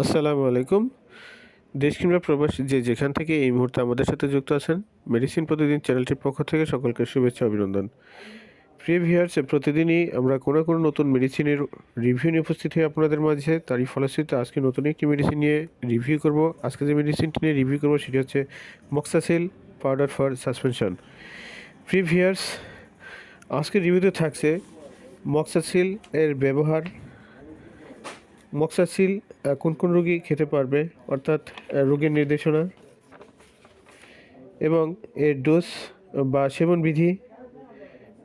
আসসালামু আলাইকুম। দেশ কিংবা প্রবাস যে যেখান থেকে এই মুহূর্তে আমাদের সাথে যুক্ত আছেন মেডিসিন প্রতিদিন চ্যানেলটির পক্ষ থেকে সকলকে শুভেচ্ছা অভিনন্দন। প্রিয় ভিউয়ার্স, প্রতিদিনই আমরা কোনো কোনো নতুন মেডিসিনের রিভিউ নিয়ে উপস্থিত হয়ে আপনাদের মাঝে। তারই ফলশ্রুতিতে আজকে নতুন একটি মেডিসিন নিয়ে রিভিউ করব। আজকে যে মেডিসিনটি নিয়ে রিভিউ করব সেটি হচ্ছে মক্সাসিল পাউডার ফর সাসপেনশন প্রিয় ভিউয়ার্স, আজকের রিভিউতে থাকছে মক্সাসিল এর ব্যবহার মক্সাসিল কোন কোন রোগী খেতে পারবে, অর্থাৎ রোগের নির্দেশনা এবং এর ডোজ বা সেবন বিধি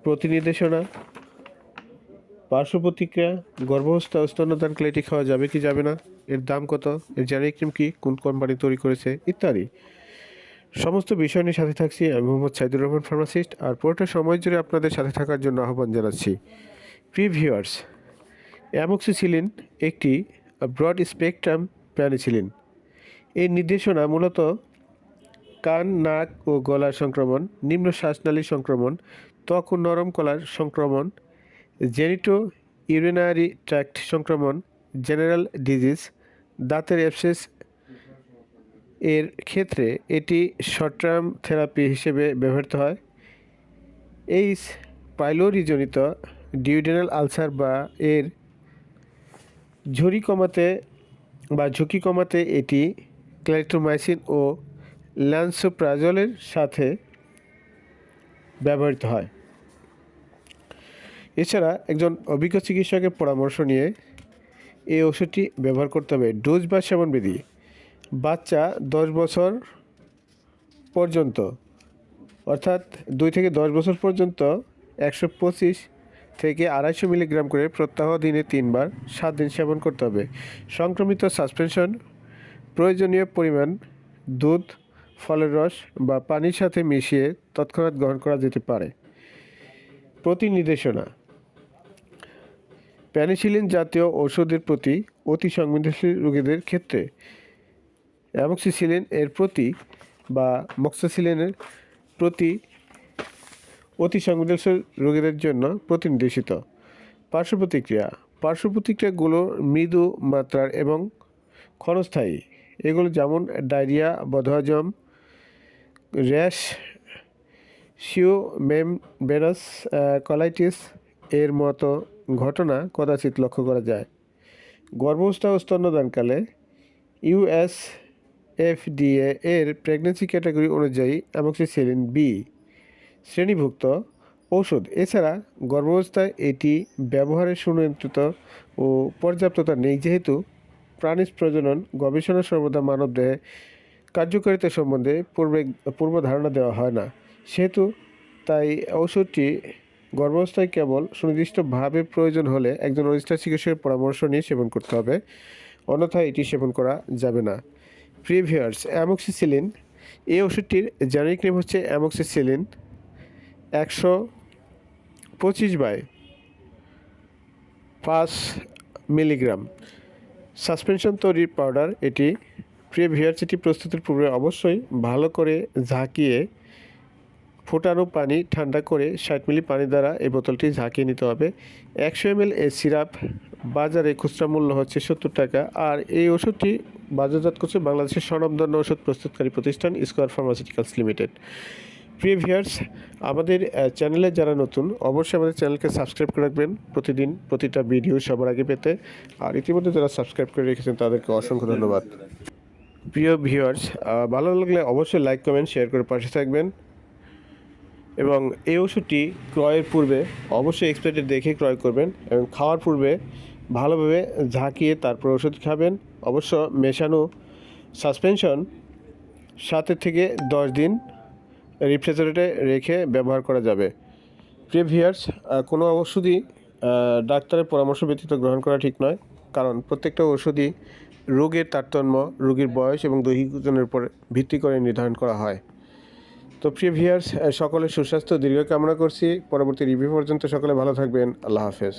প্রতিনির্দেশনা পার্শ্ব প্রতিক্রিয়া গর্ভাবস্থা ও স্তন্যদানকালে এটি খাওয়া যাবে কি যাবে না, এর দাম কত, এর জেনারিক ক্রিম কী, কোন কোম্পানি তৈরি করেছে, ইত্যাদি। সমস্ত বিষয় নিয়ে সাথে থাকছি আমি মোহাম্মদ সাইদুর রহমান ফার্মাসিস্ট আর পুরোটা সময় জুড়ে আপনাদের সাথে থাকার জন্য আহ্বান জানাচ্ছি। প্রিভিউয়ার্স অ্যামোক্সিসিলিন একটি ব্রড স্পেকট্রাম প্যানিসিলিন। এর নির্দেশনা মূলত কান, নাক ও গলার সংক্রমণ, নিম্ন শ্বাসনালী সংক্রমণ, ত্বক ও নরম কলার সংক্রমণ জেনিটো ইউরিনারি ট্র্যাক্ট সংক্রমণ, জেনারেল ডিজিজ, দাঁতের অ্যাপসেস। এর ক্ষেত্রে এটি শর্ট টার্ম থেরাপি হিসেবে ব্যবহৃত হয়। এই পাইলোরিজনিত ডিউডেনাল আলসার বা এর ঝুরি কমাতে বা ঝুঁকি কমাতে এটি ক্লাইট্রোমাইসিন ও ল্যান্সোপ্রাজলের সাথে ব্যবহৃত হয়। এছাড়া একজন অভিজ্ঞ চিকিৎসকের পরামর্শ নিয়ে এই ওষুধটি ব্যবহার করতে হবে। ডোজ বা সেবনবিধি বাচ্চা দশ বছর পর্যন্ত, অর্থাৎ দুই থেকে দশ বছর পর্যন্ত একশো পঁচিশ থেকে আড়াইশো মিলিগ্রাম করে প্রত্যাহ দিনে তিনবার সাত দিন সেবন করতে হবে। সংক্রমিত সাসপেনশন, প্রয়োজনীয় পরিমাণ দুধ, ফলের রস বা পানির সাথে মিশিয়ে তৎক্ষণাৎ গ্রহণ করা যেতে পারে। প্রতি নির্দেশনা প্যানিসিলিন জাতীয় ঔষধের প্রতি অতি সংবেদনশীল রোগীদের ক্ষেত্রে অ্যামক্সিসিলিন এর প্রতি বা মক্সাসিলিনের প্রতি অতি সংবেদনশীল রোগীদের জন্য প্রতিনির্দেশিত। পার্শ্ব প্রতিক্রিয়া। পার্শ্ব প্রতিক্রিয়াগুলো মৃদু মাত্রার এবং ক্ষণস্থায়ী। এগুলো যেমন ডায়রিয়া, বদহজম, র্যাশ শিও মেমবেরাস কলাইটিস এর মতো ঘটনা কদাচিৎ লক্ষ্য করা যায়। গর্ভাবস্থা ও স্তন্যদানকালে ইউএস এফডিএ এর প্রেগনেন্সি ক্যাটাগরি অনুযায়ী অ্যামক্সিসিলিন বি। শ্রেণীভুক্ত ঔষধ। এছাড়া গর্ভাবস্থায় এটি ব্যবহারের সুনিয়ন্ত্রিত ও পর্যাপ্ততা নেই। যেহেতু প্রাণীজ প্রজনন গবেষণা সর্বদা মানবদেহে কার্যকারিতা সম্বন্ধে পূর্বে, পূর্ব ধারণা দেওয়া হয় না। সেহেতু তাই ঔষধটি গর্ভাবস্থায় কেবল সুনির্দিষ্টভাবে প্রয়োজন হলে একজন অনিষ্ঠা চিকিৎসকের পরামর্শ নিয়ে সেবন করতে হবে, অন্যথায় এটি সেবন করা যাবে না। প্রিভিয়ার্স, অ্যামক্সিসিলিন। এই ওষুধটির জেনারিক নেম হচ্ছে অ্যামক্সিসিলিন। একশো পঁচিশ বাই পাঁচ মিলিগ্রাম। সাসপেনশন তৈরির পাউডার এটি প্রিভিয়ার্স এটি প্রস্তুতির পূর্বে অবশ্যই ভালো করে ঝাঁকিয়ে ফোটানো পানি ঠান্ডা করে ষাট মিলি পানি দ্বারা এই বোতলটি ঝাঁকিয়ে নিতে হবে। একশো এম এ সিরাপ বাজারে খুচরা মূল্য হচ্ছে সত্তর টাকা। আর এই ওষুধটি বাজারজাত করছে বাংলাদেশের স্বনামধন্য ওষুধ প্রস্তুতকারী প্রতিষ্ঠান স্কোয়ার ফার্মাসিউটিক্যালস লিমিটেড। প্রিভিয়ার্স আমাদের আহ, চ্যানেলে যারা নতুন অবশ্যই আমাদের চ্যানেলকে সাবস্ক্রাইব করে রাখবেন। প্রতিদিন প্রতিটা ভিডিও সবার আগে পেতে। আর ইতিমধ্যে যারা সাবস্ক্রাইব করে রেখেছেন তাদেরকে অসংখ্য ধন্যবাদ। প্রিয় ভিউয়ার্স ভালো লাগলে অবশ্যই লাইক কমেন্ট শেয়ার করে পাশে থাকবেন। এবং এই ওষুধটি ক্রয়ের পূর্বে অবশ্যই এক্সপায়ারি দেখে ক্রয় করবেন এবং খাওয়ার পূর্বে ভালোভাবে ঝাঁকিয়ে তারপর ওষুধ খাবেন। অবশ্য মেশানো সাসপেনশন সাত থেকে দশ দিন রেফ্রিজারেটরে রেখে ব্যবহার করা যাবে। প্রিভিয়ার্স কোনো ওষুধই ডাক্তারের পরামর্শ ব্যতীত গ্রহণ করা ঠিক নয়। কারণ প্রত্যেকটা ওষুধই রোগের তারতম্য, রোগীর বয়স এবং দৈহিক ওজনের উপর ভিত্তি করে নির্ধারণ করা হয়। তো প্রিয় ভিয়ার্স সকলের সুস্বাস্থ্য, দীর্ঘ কামনা করছি। পরবর্তী রিভিউ পর্যন্ত সকলে ভালো থাকবেন। আল্লাহ হাফেজ।